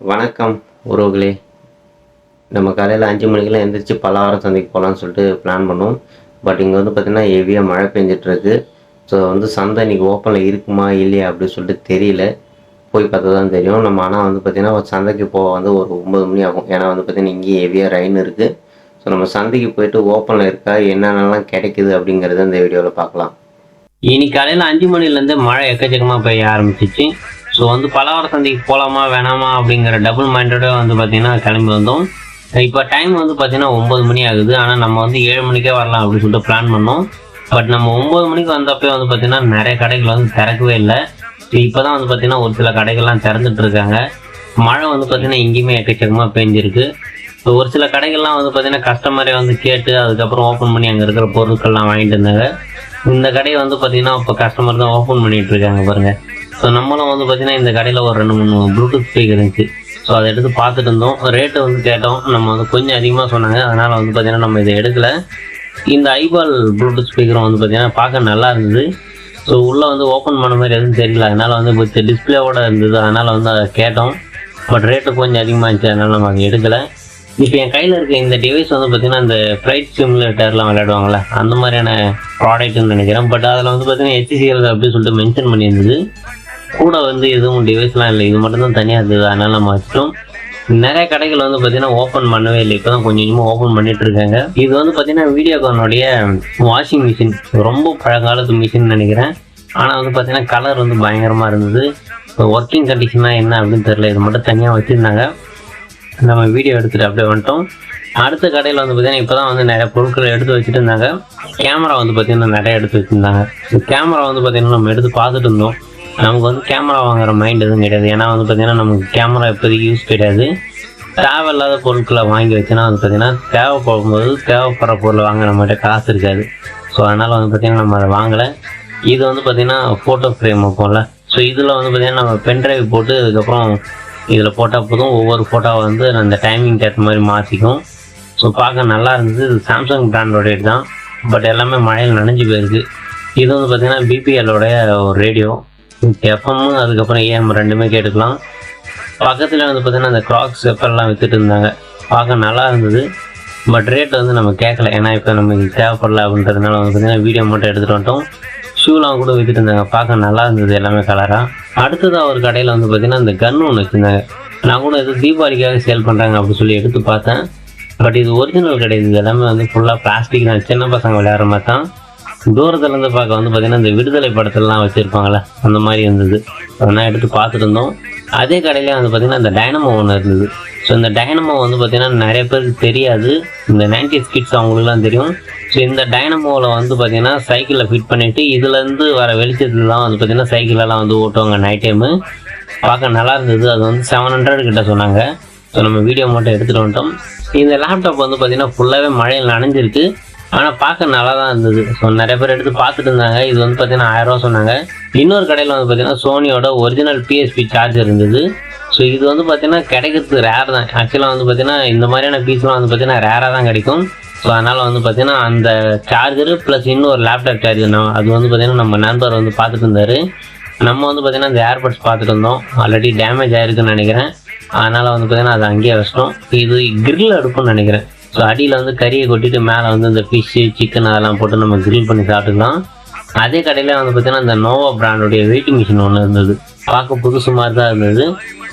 வணக்கம் உறவுகளே. நம்ம காலையில் அஞ்சு மணிக்கெல்லாம் எழுந்திரிச்சு பலகாரம் சந்தைக்கு போகலான்னு சொல்லிட்டு பிளான் பண்ணோம். பட் இங்கே வந்து பார்த்திங்கன்னா ஹெவியாக மழை பெஞ்சிட்ருக்கு ஸோ வந்து சந்தை இன்றைக்கி ஓப்பனில் இருக்குமா இல்லையா அப்படின்னு சொல்லிட்டு தெரியல. போய் பார்த்தா தான் தெரியும். நம்ம ஆனால் வந்து பார்த்திங்கன்னா ஒரு சந்தைக்கு போக வந்து ஒரு ஒம்பது மணி ஆகும். ஏன்னா வந்து பார்த்திங்கன்னா இங்கேயும் ஹெவியாக ரெயின் இருக்குது ஸோ நம்ம சந்தைக்கு போயிட்டு ஓப்பனில் இருக்கா என்னென்னலாம் கிடைக்குது அப்படிங்கிறத இந்த வீடியோவில் பார்க்கலாம். இன்னைக்கு காலையில் அஞ்சு மணிலேருந்து மழை எக்கச்சக்கமாக பெய்ய ஆரம்பிச்சிச்சு. ஸோ வந்து பலவர சந்தைக்கு போகலாமா வேணாமா அப்படிங்கிற டபுள் மைண்டடாக வந்து பார்த்தீங்கன்னா கிளம்பி வந்தோம். இப்போ டைம் வந்து பார்த்தீங்கன்னா ஒம்பது மணி ஆகுது. ஆனால் நம்ம வந்து ஏழு மணிக்கே வரலாம் அப்படின்னு சொல்லிட்டு பிளான் பண்ணோம். பட் நம்ம ஒம்பது மணிக்கு வந்தப்போ வந்து பார்த்தீங்கன்னா நிறைய கடைகள் வந்து திறக்கவே இல்லை. ஸோ இப்போ தான் வந்து பார்த்தீங்கன்னா ஒரு சில கடைகள்லாம் திறந்துட்டு இருக்காங்க. மழை வந்து பார்த்தீங்கன்னா இங்கேயுமே எக்கச்சக்கமாக பெஞ்சிருக்கு. ஸோ ஒரு சில கடைகள்லாம் வந்து பார்த்தீங்கன்னா கஸ்டமரே வந்து கேட்டு அதுக்கப்புறம் ஓப்பன் பண்ணி அங்கே இருக்கிற பொருட்கள்லாம் வாங்கிட்டு இருந்தாங்க. இந்த கடையை வந்து பார்த்தீங்கன்னா இப்போ கஸ்டமர் தான் ஓப்பன் பண்ணிட்டு இருக்காங்க பாருங்கள் ஸோ நம்மளும் வந்து பார்த்தீங்கன்னா இந்த கடையில் ஒரு ரெண்டு மூணு ப்ளூடூத் ஸ்பீக்கர் இருந்துச்சு ஸோ அதை எடுத்து பார்த்துட்டு இருந்தோம். ரேட்டு வந்து கேட்டோம். நம்ம வந்து கொஞ்சம் அதிகமாக சொன்னாங்க. அதனால் வந்து பார்த்திங்கன்னா நம்ம இதை எடுக்கலை. இந்த ஐபால் ப்ளூடூத் ஸ்பீக்கரும் வந்து பார்த்தீங்கன்னா பார்க்க நல்லா இருந்தது. ஸோ உள்ளே வந்து ஓப்பன் பண்ண மாதிரி எதுவும் தெரியல. அதனால் வந்து இப்போ டிஸ்பிளேவோட இருந்தது. அதனால் வந்து அதை கேட்டோம். பட் ரேட்டு கொஞ்சம் அதிகமாக இருந்துச்சு. அதனால் நம்ம அதை எடுக்கலை. இப்போ என் கையில் இருக்க இந்த டிவைஸ் வந்து பார்த்தீங்கன்னா இந்த ஃப்ளைட் சிமுலேட்டர்லாம் விளையாடுவாங்கள்ல அந்த மாதிரியான ப்ராடக்ட்னு நினைக்கிறேன். பட் அதில் வந்து பார்த்தீங்கன்னா ஹெச்சிசிஎல் அப்படின்னு சொல்லிட்டு மென்ஷன் பண்ணியிருந்தது. கூட வந்து எதுவும் டிவைஸ்லாம் இல்லை. இது மட்டும் தான் தனியாக இருந்தது அதனால் நம்ம வச்சிட்டோம். நிறைய கடைகள் வந்து பார்த்தீங்கன்னா ஓப்பன் பண்ணவே இல்லை. இப்போ தான் கொஞ்சம் கொஞ்சமாக ஓப்பன் பண்ணிட்டு இருக்காங்க. இது வந்து பார்த்தீங்கன்னா வீடியோகானுடைய வாஷிங் மிஷின் ரொம்ப பழங்காலத்து மிஷின் நினைக்கிறேன். ஆனால் வந்து பார்த்தீங்கன்னா கலர் வந்து பயங்கரமாக இருந்தது. ஒர்க்கிங் கண்டிஷனாக என்ன அப்படின்னு தெரியல. இது மட்டும் தனியாக வச்சுருந்தாங்க. நம்ம வீடியோ எடுத்துகிட்டு அப்படியே வந்துட்டோம். அடுத்த கடையில் வந்து பார்த்தீங்கன்னா இப்போ தான் வந்து நிறைய பொருட்களை எடுத்து வச்சுட்டு இருந்தாங்க. கேமரா வந்து பார்த்தீங்கன்னா நிறைய எடுத்து வச்சுருந்தாங்க. கேமரா வந்து பார்த்தீங்கன்னா நம்ம எடுத்து பார்த்துட்டு இருந்தோம். நமக்கு வந்து கேமரா வாங்குற மைண்ட் எதுவும் கிடையாது. ஏன்னா வந்து பார்த்தீங்கன்னா நமக்கு கேமரா இப்போதைக்கு யூஸ் கிடையாது. தேவையில்லாத பொருட்களை வாங்கி வச்சுன்னா வந்து பார்த்தீங்கன்னா தேவைப்படும்போது தேவைப்படுற பொருளை வாங்க நம்மகிட்ட காசு இருக்காது. ஸோ அதனால் வந்து பார்த்தீங்கன்னா நம்ம அதை வாங்கலை. இது வந்து பார்த்தீங்கன்னா ஃபோட்டோ ஃப்ரேம் வைப்போம்ல. ஸோ இதில் வந்து பார்த்தீங்கன்னா நம்ம பென்ட்ரைவ் போட்டு அதுக்கப்புறம் இதில் போட்டால் போதும். ஒவ்வொரு ஃபோட்டோவை வந்து அந்த டைமிங் ஏற்ற மாதிரி மாற்றிக்கும் ஸோ பார்க்க நல்லா இருந்தது. இது சாம்சங் பிராண்டோடைய தான். பட் எல்லாமே மழையில் நனைஞ்சு போயிருக்கு. இது வந்து பார்த்திங்கன்னா பிபிஎல்லோடைய ஒரு ரேடியோ எஃப்எம் அதுக்கப்புறம் ஏஎம் ரெண்டுமே கேட்டுக்கலாம். பக்கத்தில் வந்து பார்த்தீங்கன்னா அந்த க்ராக்ஸ் எல்லாம் வித்துட்டு இருந்தாங்க பார்க்க நல்லா இருந்தது. பட் ரேட் வந்து நம்ம கேட்கல ஏன்னா இப்போ நமக்கு தேவைப்படல அப்படின்றதுனால வந்து பார்த்தீங்கன்னா வீடியோ மட்டும் எடுத்துகிட்டு வந்துட்டோம். ஷூலாம் கூட வித்துட்டு இருந்தாங்க பார்க்க நல்லா இருந்தது எல்லாமே கலராக அடுத்ததாக ஒரு கடையில் வந்து பார்த்தீங்கன்னா அந்த கன் ஒன்று வச்சுருந்தாங்க. நான் கூட எதுவும் தீபாவளிக்காக சேல் பண்ணுறாங்க அப்படின்னு சொல்லி எடுத்து பார்த்தேன். பட் இது ஒரிஜினல் கிடையாது இது எல்லாமே வந்து ஃபுல்லாக பிளாஸ்டிக் தான். சின்ன பசங்க விளையாடுற மாதிரி தான். தூரத்துல இருந்து பார்க்க வந்து பார்த்தீங்கன்னா இந்த விடுதலை படத்துலலாம் வச்சுருப்பாங்களே அந்த மாதிரி இருந்தது. அதெல்லாம் எடுத்து பார்த்துட்டு இருந்தோம். அதே கடையிலே வந்து பார்த்தீங்கன்னா இந்த டைனமோ ஒன்று இருந்தது. ஸோ இந்த டைனமோ வந்து பார்த்தீங்கன்னா நிறைய பேருக்கு தெரியாது. இந்த நைன்டி கிட்ஸ் அவங்களுக்குலாம் தெரியும். ஸோ இந்த டைனமோவில் வந்து பார்த்தீங்கன்னா சைக்கிளில் ஃபிட் பண்ணிவிட்டு இதுலேருந்து வர வெளிச்சத்தில் தான் வந்து பார்த்தீங்கன்னா சைக்கிளெல்லாம் வந்து ஓட்டுவாங்க நைட் டைமு பார்க்க நல்லா இருந்தது. அது வந்து செவன் ஹண்ட்ரட் கிட்ட சொன்னாங்க. ஸோ நம்ம வீடியோ மட்டும் எடுத்துகிட்டு வந்துட்டோம். இந்த லேப்டாப் வந்து பார்த்திங்கன்னா ஃபுல்லாகவே மழையில் நனைஞ்சிருக்கு. ஆனால் பார்க்க நல்லா தான் இருந்தது. ஸோ நிறைய பேர் எடுத்து பார்த்துட்டு இருந்தாங்க. இது வந்து பார்த்தீங்கன்னா ஆயிரம் ரூபா சொன்னாங்க. இன்னொரு கடையில் வந்து பார்த்தீங்கன்னா சோனியோட ஒரிஜினல் பிஎஸ்பி சார்ஜர் இருந்தது. ஸோ இது வந்து பார்த்தீங்கன்னா கிடைக்கிறது ரேர் தான். ஆக்சுவலாக வந்து பார்த்தீங்கன்னா இந்த மாதிரியான பீஸ்லாம் வந்து பார்த்தீங்கன்னா ரேராக தான் கிடைக்கும். ஸோ அதனால் வந்து பார்த்தீங்கன்னா அந்த சார்ஜரு ப்ளஸ் இன்னொரு லேப்டாப் சார்ஜர் நான் அது வந்து பார்த்தீங்கன்னா நம்ம நண்பர் வந்து பார்த்துட்டு இருந்தார். நம்ம வந்து பார்த்தீங்கன்னா அந்த ஏர்பட்ஸ் பார்த்துட்டு இருந்தோம். ஆல்ரெடி டேமேஜ் ஆயிருக்குன்னு நினைக்கிறேன். அதனால் வந்து பார்த்தீங்கன்னா அதை அங்கேயே வச்சிட்டோம். இது கிரில் அடுப்புன்னு நினைக்கிறேன். ஸோ அடியில் வந்து கறியை கொட்டிட்டு மேலே வந்து இந்த ஃபிஷ்ஷு சிக்கன் அதெல்லாம் போட்டு நம்ம கிரில் பண்ணி சாப்பிட்டுக்கலாம். அதே கடையில் வந்து பார்த்தீங்கன்னா இந்த நோவா பிராண்டுடைய வெயிட்டிங் மிஷின் ஒன்று இருந்தது. பார்க்க புதுசு மாதிரி தான் இருந்தது.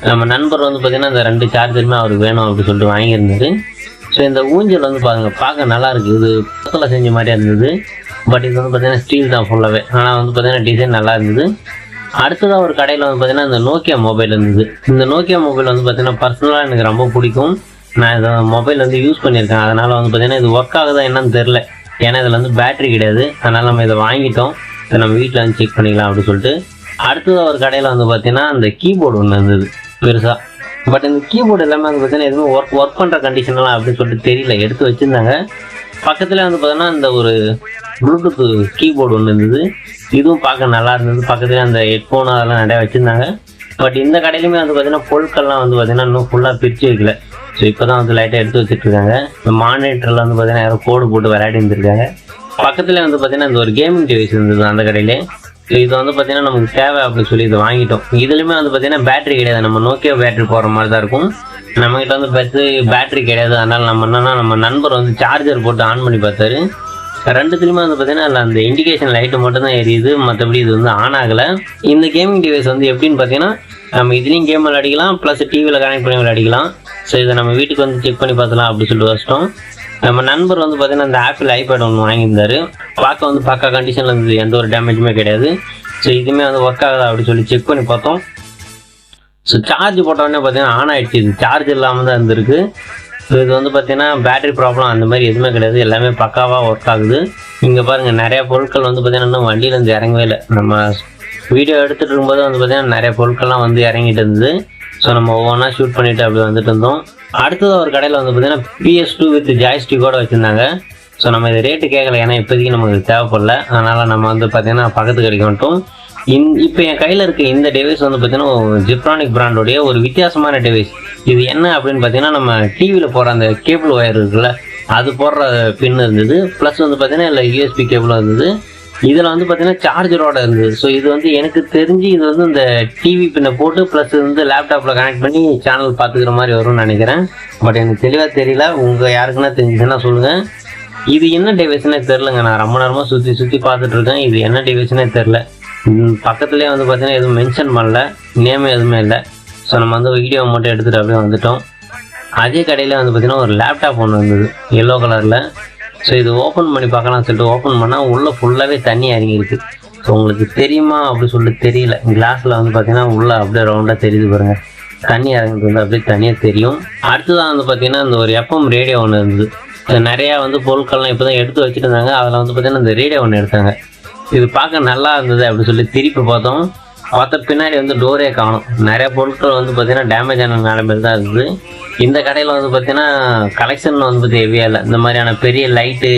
நம்ம நண்பர் வந்து பார்த்தீங்கன்னா இந்த ரெண்டு சார்ஜருமே அவருக்கு வேணும் அப்படின்னு சொல்லிட்டு வாங்கியிருந்தது ஸோ இந்த ஊஞ்சல் வந்து பாருங்க பார்க்க நல்லா இருக்குது இது பக்கத்தில் செஞ்ச மாதிரியா இருந்தது. பட் இது வந்து பார்த்திங்கன்னா ஸ்டீல் தான் ஃபுல்லாகவே ஆனால் வந்து பார்த்திங்கன்னா டிசைன் நல்லா இருந்தது. அடுத்ததாக ஒரு கடையில் வந்து பார்த்தீங்கன்னா இந்த நோக்கியா மொபைல் இருந்தது. இந்த நோக்கியா மொபைல் வந்து பார்த்திங்கன்னா பர்சனலாக எனக்கு ரொம்ப பிடிக்கும். நான் இதை மொபைல் வந்து யூஸ் பண்ணியிருக்கேன். அதனால் வந்து பார்த்தீங்கன்னா இது ஒர்க் ஆகுதா என்னன்னு தெரில ஏன்னா இதில் வந்து பேட்டரி கிடையாது. அதனால் நம்ம இதை வாங்கிட்டோம். இதை நம்ம வீட்டில் வந்து செக் பண்ணிக்கலாம் அப்படின்னு சொல்லிட்டு. அடுத்தது ஒரு கடையில் வந்து பார்த்தீங்கன்னா அந்த கீபோர்டு ஒன்று இருந்தது பெருசாக பட் இந்த கீபோர்டு எல்லாமே வந்து பார்த்தீங்கன்னா எதுவுமே ஒர்க் ஒர்க் பண்ணுற கண்டிஷன்லாம் அப்படின்னு சொல்லிட்டு தெரியல. எடுத்து வச்சுருந்தாங்க. பக்கத்தில் வந்து பார்த்தோன்னா இந்த ஒரு ப்ளூடூத் கீபோர்டு ஒன்று இருந்தது. இதுவும் பார்க்க நல்லா இருந்தது. பக்கத்தில் அந்த ஹெட்ஃபோன் அதெல்லாம் நிறையா வச்சுருந்தாங்க. பட் இந்த கடையிலுமே வந்து பார்த்தீங்கன்னா பொருட்கள்லாம் வந்து பார்த்தீங்கன்னா இன்னும் ஃபுல்லாக பிரித்து வைக்கல. ஸோ இப்போ தான் வந்து லைட்டாக எடுத்து வச்சுட்டு இருக்காங்க இந்த மானிட்டரில் வந்து பார்த்தீங்கன்னா யாரோ கோடு போட்டு விளையாடி இருந்திருக்காங்க. பக்கத்தில் வந்து பார்த்தீங்கன்னா இந்த ஒரு கேமிங் டிவைஸ் இருந்தது அந்த கடையிலே. ஸோ இது வந்து பார்த்தீங்கன்னா நமக்கு தேவை அப்படின்னு சொல்லி இதை வாங்கிட்டோம். இதுலையுமே வந்து பார்த்தீங்கன்னா பேட்டரி கிடையாது. நம்ம நோக்கியா பேட்டரி போகிற மாதிரி தான் இருக்கும். நம்மகிட்ட வந்து பேட்டரி பேட்டரி கிடையாது. அதனால் நம்ம என்னன்னா நம்ம நண்பர் வந்து சார்ஜர் போட்டு ஆன் பண்ணி பார்த்தாரு. ரெண்டுத்துலையுமே வந்து பார்த்தீங்கன்னா அதில் அந்த இண்டிகேஷன் லைட்டு மட்டும்தான் எரியுது. மற்றபடி இது வந்து ஆன் ஆகலை. இந்த கேமிங் டிவைஸ் வந்து எப்படின்னு பார்த்தீங்கன்னா நம்ம இதுலேயும் கேம் விளையாடிக்கலாம் ப்ளஸ் டிவியில் கனெக்ட் பண்ணி விளையாடிக்கலாம். ஸோ இதை நம்ம வீட்டுக்கு வந்து செக் பண்ணி பார்த்தலாம் அப்படின்னு சொல்லிட்டு வச்சிட்டோம். நம்ம நண்பர் வந்து பார்த்தீங்கன்னா இந்த ஆப்பிள் ஐபேட் ஒன்று வாங்கியிருந்தாரு. பார்க்க வந்து பக்கா கண்டிஷனில் இருந்தது. எந்த ஒரு டேமேஜுமே கிடையாது. ஸோ இதுவுமே வந்து ஒர்க் ஆகுதா அப்படின்னு சொல்லி செக் பண்ணி பார்த்தோம். ஸோ சார்ஜ் போட்டோடனே பார்த்தீங்கன்னா ஆன் ஆகிடுச்சு இது சார்ஜ் இல்லாமல் தான் இருந்திருக்கு. ஸோ இது வந்து பார்த்தீங்கன்னா பேட்டரி ப்ராப்ளம் அந்த மாதிரி எதுவுமே கிடையாது. எல்லாமே பக்காவாக ஒர்க் ஆகுது. இங்கே பாருங்கள் நிறைய பொருட்கள் வந்து பார்த்தீங்கன்னா இன்னும் வண்டியிலேருந்து இறங்கவே இல்லை. நம்ம வீடியோ எடுத்துகிட்டு இருக்கும்போது வந்து பார்த்தீங்கன்னா நிறைய பொருட்கள்லாம் வந்து இறங்கிட்டு இருந்தது. ஸோ நம்ம ஒவ்வொன்றா ஷூட் பண்ணிட்டு அப்படி வந்துட்டு இருந்தோம். அடுத்தது ஒரு கடையில் வந்து பார்த்தீங்கன்னா பிஎஸ் டூ வித் ஜாய்ஸ்டிக்கோட வச்சுருந்தாங்க. ஸோ நம்ம இது ரேட்டு கேட்கல ஏன்னா இப்போதைக்கு நமக்கு தேவைப்படல. அதனால் நம்ம வந்து பார்த்தீங்கன்னா பக்கத்து கடைக்கு மட்டும் இந் இப்போ என் கையில் இருக்க இந்த டிவைஸ் வந்து பார்த்தீங்கன்னா ஜிப்ரானிக் பிராண்டோடைய ஒரு வித்தியாசமான டிவைஸ் இது என்ன அப்படின்னு பார்த்தீங்கன்னா நம்ம டிவியில் போகிற அந்த கேபிள் ஒயர் இருக்குல்ல அது போடுற பின் இருந்தது. ப்ளஸ் வந்து பார்த்தீங்கன்னா இல்லை யூஎஸ்பி கேபிளும் இருந்தது. இதில் வந்து பார்த்தீங்கன்னா சார்ஜரோட இருந்தது. ஸோ இது வந்து எனக்கு தெரிஞ்சு இது வந்து இந்த டிவி பின்னை போட்டு ப்ளஸ் வந்து லேப்டாப்பில் கனெக்ட் பண்ணி சேனல் பார்த்துக்கிற மாதிரி வரும்னு நினைக்கிறேன். பட் எனக்கு தெளிவாக தெரியல. உங்கள் யாருக்குன்னா தெரிஞ்சுன்னா சொல்லுங்கள் இது என்ன டிவைஸ்னே தெரிலங்க நான் ரொம்ப நேரமாக சுற்றி சுற்றி பார்த்துட்டு இருக்கேன். இது என்ன டிவைஸ்னே தெரில பக்கத்துலேயே வந்து பார்த்தீங்கன்னா எதுவும் மென்ஷன் பண்ணல. நேம் எதுவுமே இல்லை. ஸோ நம்ம வந்து வீடியோ மட்டும் எடுத்துகிட்டு அப்படியே வந்துட்டோம். அதே கடையில் வந்து பார்த்தீங்கன்னா ஒரு லேப்டாப் ஒன்று இருந்தது. எல்லோ கலரில் ஸோ இது ஓப்பன் பண்ணி பார்க்கலாம் சொல்லிட்டு ஓப்பன் பண்ணால் உள்ளே ஃபுல்லாகவே தண்ணி இறங்கியிருக்கு. ஸோ உங்களுக்கு தெரியுமா அப்படி சொல்லிட்டு தெரியல. கிளாஸில் வந்து பார்த்தீங்கன்னா உள்ளே அப்படியே ரவுண்டாக தெரியுது பாருங்கள் தண்ணி இறங்குறது வந்து அப்படியே தனியாக தெரியும். அடுத்ததாக வந்து பார்த்தீங்கன்னா இந்த ஒரு எஃப்எம் ரேடியோ ஒன்று இருந்தது. நிறையா வந்து பொருட்கள்லாம் இப்போ தான் எடுத்து வச்சுட்டு இருந்தாங்க. அதில் வந்து பார்த்தீங்கன்னா இந்த ரேடியோ ஒன்று எடுத்தாங்க. இது பார்க்க நல்லா இருந்தது அப்படின்னு சொல்லி திருப்பி பார்த்தோம். பார்த்த பின்னாடி வந்து டோரே காணும். நிறைய பொருட்கள் வந்து பார்த்தீங்கன்னா டேமேஜ் ஆன நிலைமையில் தான் இருந்தது இந்த கடையில் வந்து பார்த்தீங்கன்னா கலெக்ஷன் வந்து பற்றி ஹெவியாக இல்லை. இந்த மாதிரியான பெரிய லைட்டு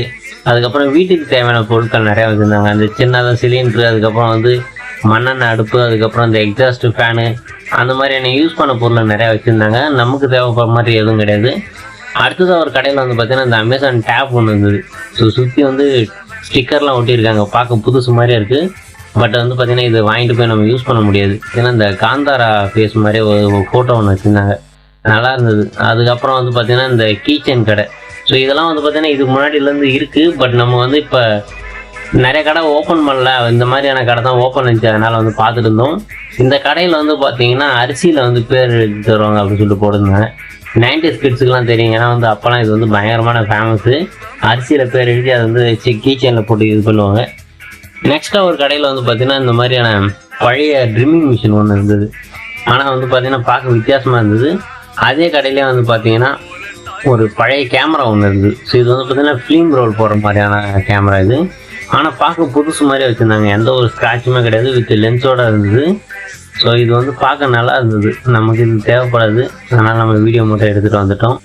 அதுக்கப்புறம் வீட்டுக்கு தேவையான பொருட்கள் நிறையா வச்சுருந்தாங்க. அந்த சின்னதாக சிலிண்ட்ரு அதுக்கப்புறம் வந்து மண்ணெண்ணெய் அடுப்பு அதுக்கப்புறம் இந்த எக்ஸாஸ்ட் ஃபேனு அந்த மாதிரியான யூஸ் பண்ண பொருள் நிறையா வச்சுருந்தாங்க. நமக்கு தேவைப்படுற மாதிரி எதுவும் கிடையாது. அடுத்ததாக ஒரு கடையில் வந்து பார்த்தீங்கன்னா இந்த அமேசான் டேப் ஒன்று இருந்தது. ஸோ சுற்றி வந்து ஸ்டிக்கர்லாம் ஒட்டியிருக்காங்க. பார்க்க புதுசு மாதிரியே இருக்குது பட் வந்து பார்த்திங்கன்னா இது வாங்கிட்டு போய் நம்ம யூஸ் பண்ண முடியாது. ஏன்னா இந்த காந்தாரா ஃபேஸ் மாதிரி ஒரு ஃபோட்டோ ஒன்று வச்சுருந்தாங்க. நல்லா இருந்தது. அதுக்கப்புறம் வந்து பார்த்திங்கன்னா இந்த கீச்சன் கடை. ஸோ இதெல்லாம் வந்து பார்த்திங்கன்னா இதுக்கு முன்னாடியிலேருந்து இருக்குது பட் நம்ம வந்து இப்போ நிறைய கடை ஓப்பன் பண்ணல. இந்த மாதிரியான கடை தான் ஓப்பன் இருந்துச்சு. அதனால் வந்து பார்த்துட்டு இருந்தோம். இந்த கடையில் வந்து பார்த்தீங்கன்னா அரிசியில் வந்து பேர் எழுதி தருவாங்க அப்படின்னு சொல்லிட்டு போட்டிருந்தாங்க. நைன்டி கிட்ஸுக்குலாம் தெரியும். ஏன்னா வந்து அப்போலாம் இது வந்து பயங்கரமான ஃபேமஸு அரிசியில் பேர் எழுதி அதை வந்து கீச்சனில் போட்டு இது பண்ணுவாங்க. நெக்ஸ்ட்டாக ஒரு கடையில் வந்து பார்த்தீங்கன்னா இந்த மாதிரியான பழைய ட்ரிம்மிங் மிஷின் ஒன்று இருந்தது. ஆனால் வந்து பார்த்தீங்கன்னா பார்க்க வித்தியாசமாக இருந்தது. அதே கடையிலே வந்து பார்த்தீங்கன்னா ஒரு பழைய கேமரா ஒன்று இருந்தது. ஸோ இது வந்து பார்த்தீங்கன்னா ஃபிலிம் ரோல் போடுற மாதிரியான கேமரா இது. ஆனால் பார்க்க புதுசு மாதிரியே வச்சுருந்தாங்க. எந்த ஒரு ஸ்க்ராட்சுமே கிடையாது. வித் லென்ஸோட இருந்தது. ஸோ இது வந்து பார்க்க நல்லா இருந்தது. நமக்கு இது தேவைப்படாது. அதனால் நம்ம வீடியோ மட்டும் எடுத்துகிட்டு வந்துட்டோம்.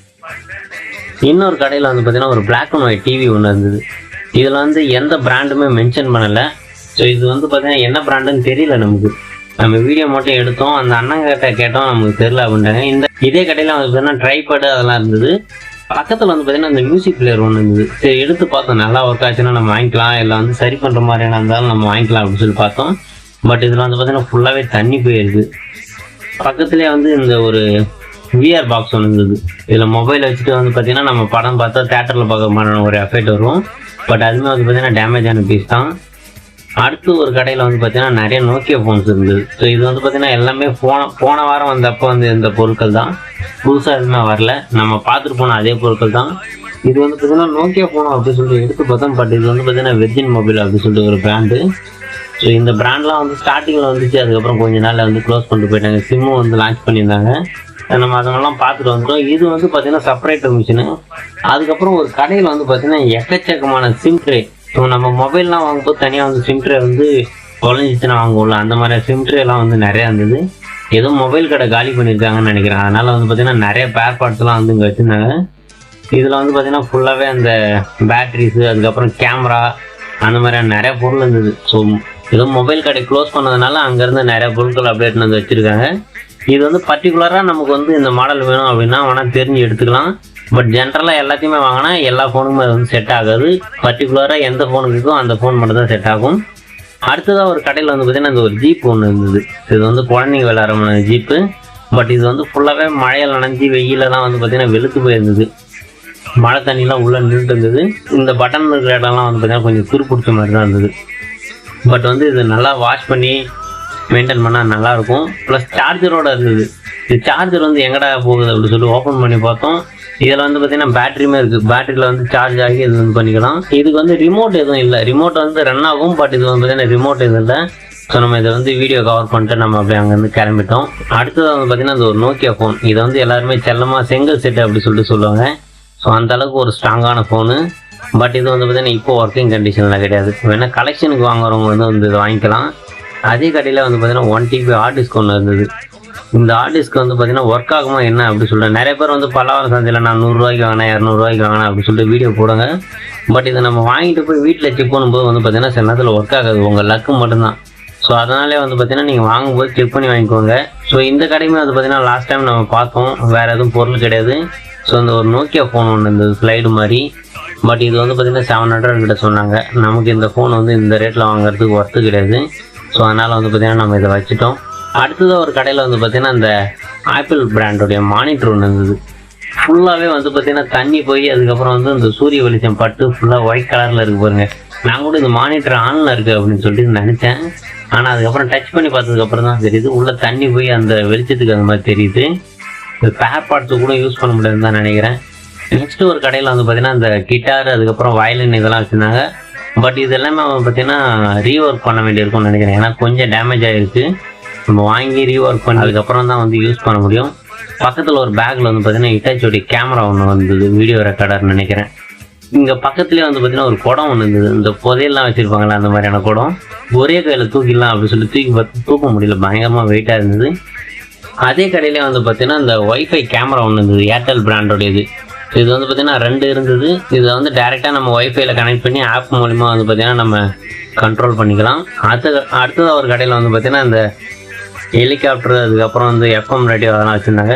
இன்னொரு கடையில் வந்து பார்த்தீங்கன்னா ஒரு பிளாக் அண்ட் ஒயிட் டிவி ஒன்று இருந்தது. இதில் வந்து எந்த பிராண்டுமே மென்ஷன் பண்ணலை. ஸோ இது வந்து பார்த்தீங்கன்னா என்ன பிராண்டுன்னு தெரியல நமக்கு. நம்ம வீடியோ மட்டும் எடுத்தோம். அந்த அண்ணங்கிட்ட கேட்டோம் நமக்கு தெரியல அப்படின்ட்டாங்க. இந்த இதே கடையில் வந்து பார்த்தீங்கன்னா ட்ரைபேடு அதெல்லாம் இருந்தது. பக்கத்தில் வந்து பார்த்தீங்கன்னா அந்த மியூசிக் பிளேயர் ஒன்று இருந்தது. சரி எடுத்து பார்த்தோம். நல்லா ஒர்க் ஆச்சுன்னா நம்ம வாங்கிக்கலாம். இல்லை வந்து சரி பண்ணுற மாதிரியான இருந்தாலும் நம்ம வாங்கிக்கலாம் அப்படின்னு சொல்லி பார்த்தோம். பட் இதில் வந்து பார்த்தீங்கன்னா ஃபுல்லாகவே தண்ணி போயிருக்கு பக்கத்துலேயே வந்து இந்த ஒரு விஆர் பாக்ஸ் ஒன்று இருந்தது. இதில் மொபைல் வச்சுட்டு வந்து பார்த்தீங்கன்னா நம்ம படம் பார்த்தா தேட்டரில் பார்க்க மாதிரியான ஒரு எஃபெக்ட் வரும். பட் அதுவுமே வந்து பார்த்தீங்கன்னா டேமேஜ் ஆன பீஸ் தான். அடுத்து ஒரு கடையில் வந்து பார்த்தீங்கன்னா நிறைய நோக்கியா ஃபோன்ஸ் இருந்தது ஸோ இது வந்து பார்த்தீங்கன்னா எல்லாமே போன போன வாரம் வந்தப்போ வந்து இந்த பொருட்கள் தான். புதுசாக எதுவுமே வரல. நம்ம பார்த்துட்டு போன அதே பொருட்கள் தான். இது வந்து பார்த்தீங்கன்னா நோக்கியா ஃபோன் அப்படின்னு சொல்லிட்டு எடுத்து பார்த்தோம். பட் இது வந்து பார்த்தீங்கன்னா வெர்ஜின் மொபைல் அப்படின்னு சொல்லிட்டு ஒரு பிராண்டு ஸோ இந்த பிராண்ட்லாம் வந்து ஸ்டார்டிங்கில் வந்துச்சு. அதுக்கப்புறம் கொஞ்ச நாள் வந்து க்ளோஸ் பண்ணிட்டு போயிட்டாங்க. சிம்மும் வந்து லான்ச் பண்ணியிருந்தாங்க. நம்ம அதெல்லாம் பார்த்துட்டு வந்துட்டோம். இது வந்து பார்த்தீங்கன்னா செப்பரேட்டர் மிஷினு அதுக்கப்புறம் ஒரு கடையில் வந்து பார்த்தீங்கன்னா எக்கச்சக்கமான சிம் ட்ரே ஸோ நம்ம மொபைல்லாம் வாங்கும்போது தனியாக வந்து சிம் ட்ரே வந்து தொலைஞ்சிச்சுன்னா வாங்குவோம்ல. அந்த மாதிரி சிம் ட்ரேலாம் வந்து நிறையா இருந்தது. ஏதோ மொபைல் கடை காலி பண்ணியிருக்காங்கன்னு நினைக்கிறேன். அதனால் வந்து பார்த்தீங்கன்னா நிறைய பேர் பார்ட்ஸ்லாம் வந்து இங்கே வச்சுருந்தாங்க. இதில் வந்து பார்த்தீங்கன்னா ஃபுல்லாகவே அந்த பேட்ரிஸு அதுக்கப்புறம் கேமரா அந்த மாதிரியான நிறைய பொருள் இருந்தது. ஸோ ஏதோ மொபைல் கடை க்ளோஸ் பண்ணதுனால அங்கேருந்து நிறைய பொருட்கள் அப்டேட் வந்து வச்சுருக்காங்க. இது வந்து பர்டிகுலராக நமக்கு வந்து இந்த மாடல் வேணும் அப்படின்னா வேணால் தெரிஞ்சு எடுத்துக்கலாம். பட் ஜென்ரலாக எல்லாத்தையுமே வாங்கினா எல்லா ஃபோனுக்கும் அது வந்து செட் ஆகாது. பர்டிகுலராக எந்த ஃபோனுக்கு இருக்கோ அந்த ஃபோன் மட்டும் தான் செட் ஆகும். அடுத்ததாக ஒரு கடையில் வந்து பார்த்திங்கன்னா இந்த ஒரு ஜீப் ஒன்று இருந்தது. இது வந்து குழந்தைங்க விளையாடுற ஜீப்பு பட் இது வந்து ஃபுல்லாகவே மழையில் நனைஞ்சி வெயிலெல்லாம் வந்து பார்த்திங்கன்னா வெளுத்து போயிருந்தது. மழை தண்ணிலாம் உள்ளே நின்றுட்டு இருந்தது. இந்த பட்டன் இருக்கிற இடம்லாம் வந்து பார்த்திங்கன்னா கொஞ்சம் துருப்பிடிச்ச மாதிரி தான் இருந்தது. பட் வந்து இது நல்லா வாஷ் பண்ணி மெயின்டைன் பண்ணால் நல்லாயிருக்கும். ப்ளஸ் சார்ஜரோட இருந்தது இது சார்ஜர் வந்து எங்கடா போகுது அப்படின்னு சொல்லி ஓப்பன் பண்ணி பார்த்தோம். இதில் வந்து பார்த்தீங்கன்னா பேட்டரியுமே இருக்குது பேட்டரியில் வந்து சார்ஜ் ஆகி இது வந்து பண்ணிக்கலாம். இதுக்கு வந்து ரிமோட் எதுவும் இல்லை. ரிமோட் வந்து ரன் ஆகும் பட் இது வந்து பார்த்தீங்கன்னா ரிமோட் எதுவும் இல்லை. ஸோ நம்ம இதை வந்து வீடியோ கவர் பண்ணிட்டு நம்ம அப்படியே அங்கேருந்து கிளம்பிட்டோம். அடுத்தது வந்து பார்த்தீங்கன்னா அது ஒரு நோக்கியா ஃபோன் இதை வந்து எல்லாருமே செல்லமாக செங்கல் செட்டு அப்படி சொல்லிட்டு சொல்லுவாங்க. ஸோ அந்த அளவுக்கு ஒரு ஸ்ட்ராங்கான ஃபோனு பட் இது வந்து பார்த்தீங்கன்னா இப்போ ஒர்க்கிங் கண்டிஷனில் கிடையாது. வேணால் கலெக்ஷனுக்கு வாங்குறவங்க வந்து வந்து இதை வாங்கிக்கலாம். அதே கடையில் வந்து பார்த்தீங்கன்னா ஒன் டிபி ஹார்ட் டிஸ்க் ஒன்று இருந்தது. இந்த ஹார்ட் டிஸ்க் வந்து பார்த்தீங்கன்னா ஒர்க் ஆகுமா என்ன அப்படி சொல்லிட்டு நிறைய பேர் வந்து பல்லாவரம் சந்தையில் நான் நூறுரூவாய்க்கு வாங்கினேன் இரநூறுவாய்க்கு வாங்கினேன் அப்படி சொல்லிட்டு வீடியோ போடுங்க. பட் இதை நம்ம வாங்கிட்டு போய் வீட்டில் செக் பண்ணும்போது வந்து பார்த்தீங்கன்னா சில நேரத்தில் ஒர்க் ஆகாது. உங்கள் லக்கு மட்டும்தான். ஸோ அதனாலே வந்து பார்த்தீங்கன்னா நீங்கள் வாங்கும்போது செக் பண்ணி வாங்கிக்கோங்க. ஸோ இந்த கடையுமே வந்து பார்த்தீங்கன்னா லாஸ்ட் டைம் நம்ம பார்த்தோம். வேறு எதுவும் பொருள் கிடையாது. ஸோ இந்த ஒரு நோக்கியா ஃபோன் ஒன்று இருந்தது ஸ்லைடு மாதிரி. பட் இது வந்து பார்த்தீங்கன்னா செவன் ஹண்ட்ரட் கிட்ட சொன்னாங்க. நமக்கு இந்த ஃபோன் வந்து இந்த ரேட்டில் வாங்குறதுக்கு ஒர்த்து கிடையாது. ஸோ அதனால் வந்து பார்த்திங்கன்னா நம்ம இதை வச்சுட்டோம். அடுத்ததாக ஒரு கடையில் வந்து பார்த்தீங்கன்னா அந்த ஆப்பிள் பிராண்டோடைய மானிட்டர் ஒன்று இருந்தது. ஃபுல்லாகவே வந்து பார்த்திங்கன்னா தண்ணி போய் அதுக்கப்புறம் வந்து இந்த சூரிய வெளிச்சம் பட்டு ஃபுல்லாக ஒயிட் கலரில் இருக்கு பாருங்க. நான் கூட இந்த மானிட்டர் ஆனில் இருக்குது அப்படின்னு சொல்லிட்டு நினச்சேன். ஆனால் அதுக்கப்புறம் டச் பண்ணி பார்த்ததுக்கப்புறம் தான் தெரியுது. உள்ளே தண்ணி போய் அந்த வெளிச்சத்துக்கு அந்த மாதிரி தெரியுது. இந்த பேர் பார்ட்ஸு கூட யூஸ் பண்ண முடியாதுன்னு தான் நினைக்கிறேன். நெக்ஸ்ட்டு ஒரு கடையில் வந்து பார்த்திங்கன்னா அந்த கிட்டார் அதுக்கப்புறம் வயலின் இதெல்லாம் வச்சுருந்தாங்க. பட் இது எல்லாமே பார்த்தீங்கன்னா ரீஒர்க் பண்ண வேண்டியிருக்கும்னு நினைக்கிறேன். ஏன்னா கொஞ்சம் டேமேஜ் ஆகிருக்கு நம்ம வாங்கி ரீஒர்க் பண்ணி அதுக்கப்புறம் தான் வந்து யூஸ் பண்ண முடியும். பக்கத்தில் ஒரு பேக்கில் வந்து பார்த்தீங்கன்னா இட்டாச்சியோடைய கேமரா ஒன்று வந்தது வீடியோ ரெக்கார்டர்னு நினைக்கிறேன். இங்கே பக்கத்துலேயே வந்து பார்த்தீங்கன்னா ஒரு குடம் ஒன்று இருந்தது. இந்த புதையெல்லாம் வச்சுருப்பாங்களா அந்த மாதிரியான குடம். ஒரே கையில் தூக்கிடலாம் அப்படின்னு சொல்லி தூக்கி பார்த்து தூக்க முடியல. பயங்கரமாக வெயிட்டாக இருந்தது. அதே கடையிலே வந்து பார்த்தீங்கன்னா இந்த ஒய்ஃபை கேமரா ஒன்று இருந்தது ஏர்டெல் பிராண்டோட இது இது வந்து பார்த்தீங்கன்னா ரெண்டு இருந்தது. இதை வந்து டேரெக்டாக நம்ம ஒய்ஃபைல கனெக்ட் பண்ணி ஆப் மூலிமா வந்து பார்த்தீங்கன்னா நம்ம கண்ட்ரோல் பண்ணிக்கலாம். அடுத்த அடுத்தது ஒரு கடையில் வந்து பார்த்தீங்கன்னா இந்த ஹெலிகாப்டர் அதுக்கப்புறம் வந்து எஃப்எம் ரேடியோ அதெல்லாம் வச்சுருந்தாங்க.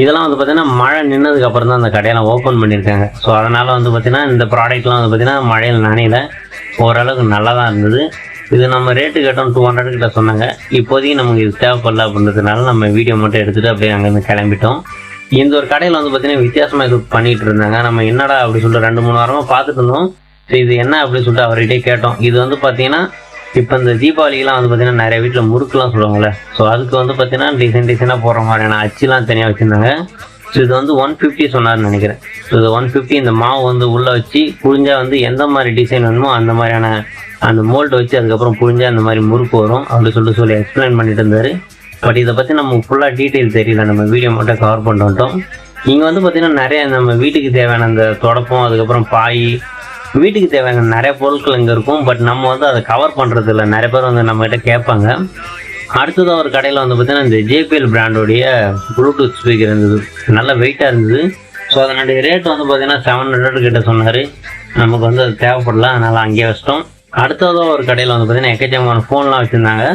இதெல்லாம் வந்து பார்த்தீங்கன்னா மழை நின்னதுக்கப்புறம் தான் அந்த கடையெல்லாம் ஓப்பன் பண்ணியிருக்காங்க. ஸோ அதனால் வந்து பார்த்திங்கன்னா இந்த ப்ராடக்ட்லாம் வந்து பார்த்திங்கன்னா மழையில் நனையில. ஓரளவுக்கு நல்லா தான் இருந்தது. இது நம்ம ரேட்டு கேட்டோம் டூ ஹண்ட்ரட் கிட்ட சொன்னாங்க. இப்போதைக்கு நமக்கு இது தேவைப்படல அப்படின்றதுனால நம்ம வீடியோ மட்டும் எடுத்துகிட்டு அப்படியே அங்கேருந்து கிளம்பிட்டோம். இந்த ஒரு கடையில் வந்து பார்த்தீங்கன்னா வித்தியாசமாக இது பண்ணிட்டு இருந்தாங்க. நம்ம என்னடா அப்படி சொல்லிட்டு ரெண்டு மூணு வாரமாக பார்த்துட்டு இருந்தோம். ஸோ இது என்ன அப்படின்னு சொல்லிட்டு அவர்கிட்டே கேட்டோம். இது வந்து பார்த்தீங்கன்னா இப்போ இந்த தீபாவளிக்கெலாம் வந்து பார்த்தீங்கன்னா நிறைய வீட்டில் முறுக்குலாம் சொல்லுவாங்கள்ல ஸோ அதுக்கு வந்து பார்த்தீங்கன்னா டிசைன் டிசைனாக போடுற மாதிரியான அச்சுலாம் தனியாக வச்சுருந்தாங்க. ஸோ இது வந்து ஒன் ஃபிஃப்டி சொன்னார்னு நினைக்கிறேன். ஸோ இது ஒன் ஃபிஃப்டி இந்த மாவு வந்து உள்ளே வச்சு புழிஞ்சா வந்து எந்த மாதிரி டிசைன் வேணுமோ அந்த மாதிரியான அந்த மோல்டு வச்சு அதுக்கப்புறம் புழிஞ்சா அந்த மாதிரி முறுக்கு வரும். அப்படின்னு சொல்லிட்டு சொல்லி எக்ஸ்பிளைன் பண்ணிட்டு இருந்தார். பட் இதை பற்றி நம்ம ஃபுல்லாக டீட்டெயில் தெரியல. நம்ம வீடியோ மட்டும் கவர் பண்ணிட்டோம் இங்கே வந்து பார்த்திங்கன்னா நிறைய நம்ம வீட்டுக்கு தேவையான அந்த தொடப்பம் அதுக்கப்புறம் பாய் வீட்டுக்கு தேவையான நிறைய பொருட்கள் இங்கே இருக்கும். பட் நம்ம வந்து அதை கவர் பண்ணுறது இல்லை. நிறைய பேர் வந்து நம்மகிட்ட கேட்பாங்க. அடுத்ததாக ஒரு கடையில் வந்து பார்த்திங்கன்னா இந்த ஜேபிஎல் பிராண்டோடைய ப்ளூடூத் ஸ்பீக்கர் இருந்தது. நல்ல வெயிட்டாக இருந்தது. ஸோ அதனுடைய ரேட் வந்து பார்த்திங்கன்னா செவன் ஹண்ட்ரட் கிட்ட சொன்னார். நமக்கு வந்து அது தேவைப்படல. அதனால் அங்கேயே வச்சிட்டோம். அடுத்ததாக ஒரு கடையில் வந்து பார்த்தீங்கன்னா எக்கச்சக்கமான ஃபோன்லாம் வச்சுருந்தாங்க.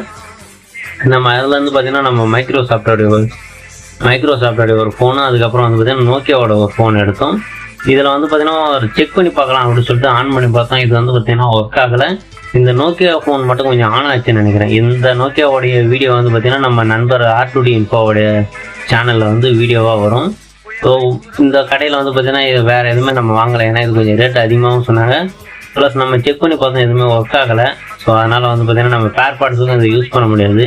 நம்ம அதில் வந்து பார்த்தீங்கன்னா நம்ம மைக்ரோசாஃப்டோடைய ஒரு மைக்ரோசாஃப்டோடைய ஒரு ஃபோனு அதுக்கப்புறம் வந்து பார்த்தீங்கன்னா நோக்கியாவோட ஒரு ஃபோன் எடுத்தோம். இதில் வந்து பார்த்தீங்கன்னா ஒரு செக் பண்ணி பார்க்கலாம் அப்படின்னு சொல்லிட்டு ஆன் பண்ணி பார்த்தோம். இது வந்து பார்த்தீங்கன்னா ஒர்க் ஆகலை. இந்த நோக்கியா ஃபோன் மட்டும் கொஞ்சம் ஆன் ஆச்சுன்னு நினைக்கிறேன். இந்த நோக்கியாவோடைய வீடியோ வந்து பார்த்தீங்கன்னா நம்ம நண்பர் ஆர்டுடி இன்ஃபோவோடைய சேனலில் வந்து வீடியோவாக வரும். ஸோ இந்த கடையில் வந்து பார்த்தீங்கன்னா இது வேறு எதுவுமே நம்ம வாங்கலை. ஏன்னா இது கொஞ்சம் ரேட் அதிகமாகவும் சொன்னாங்க. ப்ளஸ் நம்ம செக் பண்ணி பார்த்தோம் எதுவுமே ஒர்க் ஆகலை. ஸோ அதனால் வந்து பார்த்தீங்கன்னா நம்ம பேர் பார்ட்ஸுக்கும் இதை யூஸ் பண்ண முடியாது.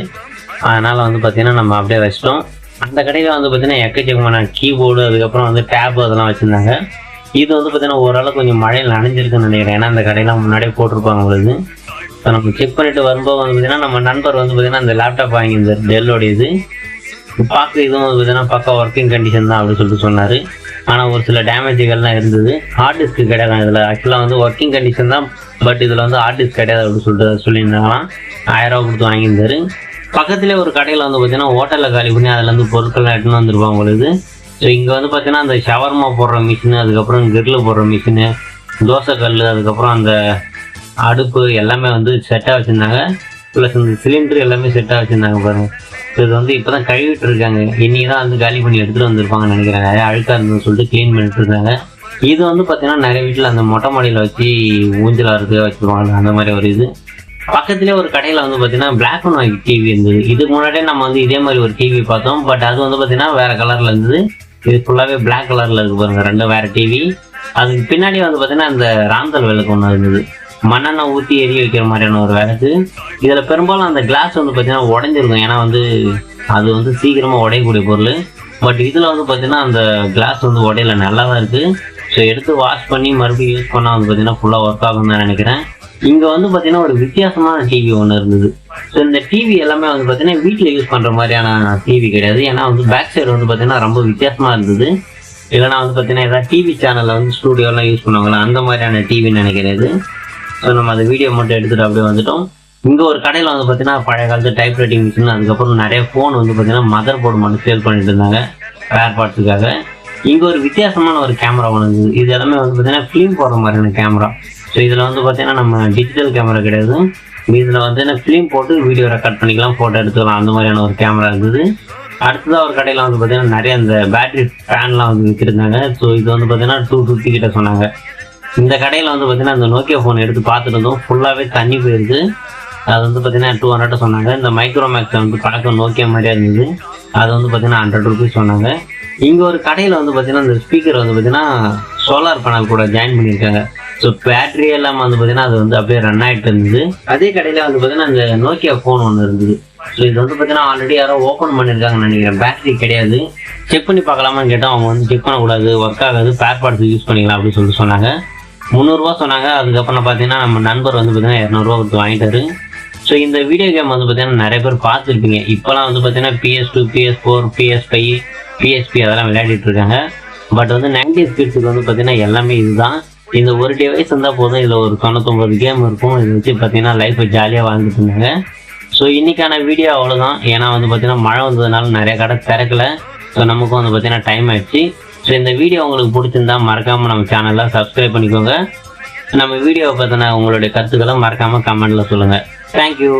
அதனால் வந்து பார்த்திங்கன்னா நம்ம அப்படியே வச்சிட்டோம். அந்த கடையில் வந்து பார்த்தீங்கன்னா எக்கச்சக்கமான கீபோர்டு அதுக்கப்புறம் வந்து டேப் அதெல்லாம் வச்சுருந்தாங்க. இது வந்து பார்த்தீங்கன்னா ஓரளவுக்கு கொஞ்சம் மழையில் நனைஞ்சிருக்குன்னு நினைக்கிறேன். ஏன்னா அந்த கடையெல்லாம் முன்னாடியே போட்டிருப்பாங்க உங்களுக்கு ஸோ நம்ம செக் பண்ணிட்டு வரும்போது வந்து பார்த்தீங்கன்னா நம்ம நண்பர் வந்து பார்த்தீங்கன்னா அந்த லேப்டாப் வாங்கியிருந்தார் டெல்லோடைய இது பார்க்க இதுவும் வந்து பார்த்தீங்கன்னா பக்கா ஒர்க்கிங் கண்டிஷன் தான் அப்படின்னு சொல்லிட்டு சொன்னார். ஆனால் ஒரு சில டேமேஜுகள்லாம் இருந்தது. ஹார்ட் டிஸ்க்கு கிடையாது. இதில் ஆக்சுவலாக வந்து ஒர்க்கிங் கண்டிஷன் தான். பட் இதில் வந்து ஹார்ட் டிஸ்க் கிடையாது அப்படின்னு சொல்லிட்டு சொல்லியிருந்தாங்களாம். ஆயிரம் ரூபா கொடுத்து வாங்கியிருந்தாரு. பக்கத்துலேயே ஒரு கடையில் வந்து பார்த்தீங்கன்னா ஹோட்டலில் காலி பண்ணி அதில் வந்து பொருட்கள்லாம் எடுத்துன்னு வந்துருப்பாங்க உங்களுக்கு ஸோ இங்கே வந்து பார்த்தீங்கன்னா அந்த ஷவர்மா போடுற மிஷினு அதுக்கப்புறம் கிரில் போடுற மிஷினு தோசை கல் அதுக்கப்புறம் அந்த அடுப்பு எல்லாமே வந்து செட்டாக வச்சுருந்தாங்க. ப்ளஸ் இந்த சிலிண்டர் எல்லாமே செட்டாக வச்சுருந்தாங்க பாருங்கள் இது வந்து இப்போ தான் கழுவிட்டு இருக்காங்க இன்னைக்கு தான் வந்து காலி பண்ணி எடுத்துகிட்டு வந்திருப்பாங்கன்னு நினைக்கிறேன். நிறைய அழுக்காக இருந்ததுன்னு சொல்லிட்டு க்ளீன் பண்ணிட்டு இருக்காங்க இது வந்து பார்த்தீங்கன்னா நிறைய வீட்டில் அந்த மொட்டை மாடியில் வச்சு ஊஞ்சலாக இருக்கு வச்சுருவாங்க அந்த மாதிரி ஒரு இது. பக்கத்துலேயே ஒரு கடையில் வந்து பார்த்தீங்கன்னா பிளாக் அண்ட் ஒயிட் டிவி இருந்தது. இதுக்கு முன்னாடியே நம்ம வந்து இதே மாதிரி ஒரு டிவி பார்த்தோம். பட் அது வந்து பார்த்தீங்கன்னா வேற கலரில் இருந்தது. இது ஃபுல்லாகவே பிளாக் கலரில் இருக்கு பாருங்க. ரெண்டும் வேற டிவி அதுக்கு பின்னாடி வந்து பார்த்தீங்கன்னா அந்த ராந்தல் விளக்கு ஒன்று இருந்தது. மண்ணெண்ணெய் ஊற்றி எரிய வைக்கிற மாதிரியான ஒரு விளக்கு இதில் பெரும்பாலும் அந்த கிளாஸ் வந்து பார்த்தீங்கன்னா உடஞ்சிருக்கும். ஏன்னா வந்து அது வந்து சீக்கிரமாக உடையக்கூடிய பொருள். பட் இதில் வந்து பார்த்தீங்கன்னா அந்த கிளாஸ் வந்து உடையல. நல்லா தான் இருக்குது ஸோ எடுத்து வாஷ் பண்ணி மறுபடியும் யூஸ் பண்ணால் வந்து பார்த்தீங்கன்னா ஃபுல்லாக ஒர்க் ஆகும் தான் நினைக்கிறேன். இங்கே வந்து பார்த்திங்கன்னா ஒரு வித்தியாசமான டிவி ஒன்று இருந்தது. ஸோ இந்த டிவி எல்லாமே வந்து பார்த்திங்கன்னா வீட்டில் யூஸ் பண்ணுற மாதிரியான டிவி கிடையாது. ஏன்னா வந்து பேக் சைடு வந்து பார்த்திங்கன்னா ரொம்ப வித்தியாசமாக இருந்தது. இல்லைனா வந்து பார்த்தீங்கன்னா ஏதாவது டிவி சேனலில் வந்து ஸ்டூடியோலாம் யூஸ் பண்ணுவாங்களா? அந்த மாதிரியான டிவின்னு நினைக்கிறது ஸோ நம்ம அந்த வீடியோ மட்டும் எடுத்துகிட்டு அப்படியே வந்துட்டோம். இங்கே ஒரு கடையில் வந்து பார்த்தீங்கன்னா பழைய காலத்து டைப் ரைட்டிங் மிஷின் அதுக்கப்புறம் நிறைய ஃபோன் வந்து பார்த்தீங்கன்னா மதர் போர்டு மட்டும் சேல் பண்ணிட்டு இருந்தாங்க ஸ்பேர் பார்ட்ஸுக்காக இங்கே ஒரு வித்தியாசமான ஒரு கேமரா ஒன்று இருந்தது இது எல்லாமே வந்து பார்த்தீங்கன்னா ஃபிலிம் போடுற மாதிரியான கேமரா ஸோ இதில் வந்து பார்த்தீங்கன்னா நம்ம டிஜிட்டல் கேமரா கிடையாது. இதில் வந்து என்ன ஃபிலிம் போட்டு வீடியோ ரெக்கார்ட் பண்ணிக்கலாம் ஃபோட்டோ எடுத்துக்கலாம் அந்த மாதிரியான ஒரு கேமரா இருந்தது அடுத்ததாக ஒரு கடையில் வந்து பார்த்தீங்கன்னா நிறைய இந்த பேட்டரி ஃபேன்லாம் வந்து விற்றுருந்தாங்க ஸோ இது வந்து பார்த்தீங்கன்னா டூ ஃபிஃப்டி கிட்ட சொன்னாங்க. இந்த கடையில் வந்து பார்த்தீங்கன்னா இந்த நோக்கியா ஃபோன் எடுத்து பார்த்துட்டு இருந்தோம் ஃபுல்லாகவே தண்ணி போயிருந்து அது வந்து பார்த்தீங்கன்னா டூ ஹண்ட்ரட் சொன்னாங்க. இந்த மைக்ரோமேக்ஸ் வந்து பார்க்க நோக்கியா மாதிரியா இருந்தது. அது வந்து பார்த்தீங்கன்னா ஹண்ட்ரட் ருபீஸ் சொன்னாங்க. இங்கே ஒரு கடையில் வந்து பார்த்தீங்கன்னா இந்த ஸ்பீக்கர் வந்து பார்த்தீங்கன்னா சோலார் பேனல் கூட ஜாயின் பண்ணியிருக்காங்க. ஸோ பேட்டரி எல்லாம் வந்து பார்த்தீங்கன்னா அது வந்து அப்படியே ரன் ஆகிட்டு இருந்தது. அதே கடையில் வந்து பார்த்தீங்கன்னா இந்த நோக்கியா ஃபோன் ஒன்று இருந்தது ஸோ இது வந்து பார்த்தீங்கன்னா ஆல்ரெடி யாரோ ஓப்பன் பண்ணியிருக்காங்கன்னு நினைக்கிறேன். பேட்டரி கிடையாது. செக் பண்ணி பார்க்கலாமான்னு கேட்டால் அவங்க வந்து செக் பண்ணக்கூடாது. ஒர்க் ஆகாது. பேர் பார்ட்ஸ் யூஸ் பண்ணிக்கலாம் அப்படின்னு சொல்லிட்டு சொன்னாங்க. முந்நூறுரூவா சொன்னாங்க. அதுக்கப்புறம் பார்த்தீங்கன்னா நம்ம நண்பர் வந்து பார்த்தீங்கன்னா இரநூறுவா கொடுத்து வாங்கிட்டாரு. ஸோ இந்த வீடியோ கேம் வந்து பார்த்தீங்கன்னா நிறைய பேர் பார்த்துருப்பீங்க. இப்போலாம் வந்து பார்த்தீங்கன்னா PS two PS four PS five PSP அதெல்லாம் விளையாடிட்டு இருக்காங்க. பட் வந்து நைன்டி ஸ்பீட்ஸுக்கு வந்து பார்த்தீங்கன்னா எல்லாமே இதுதான். இந்த ஒரு டிவைஸ் இருந்தால் போதும். இதில் ஒரு தொண்ணூத்தொம்பது கேம் இருக்கும். இதை வச்சு பார்த்தீங்கன்னா லைஃப்பை ஜாலியாக வாழ்ந்துட்டு இருந்தாங்க. ஸோ இன்றைக்கான வீடியோ அவ்வளோதான் ஏன்னா வந்து பார்த்தீங்கன்னா மழை வந்ததுனால நிறைய கடை திறக்கல. ஸோ நமக்கும் வந்து பார்த்தீங்கன்னா டைம் ஆயிடுச்சு. ஸோ இந்த வீடியோ உங்களுக்கு பிடிச்சிருந்தா மறக்காமல் நம்ம சேனலில் சப்ஸ்கிரைப் பண்ணிக்கோங்க. நம்ம வீடியோவை பற்றின உங்களுடைய கருத்துக்களை மறக்காமல் கமெண்ட்டில் சொல்லுங்கள் தேங்க்யூ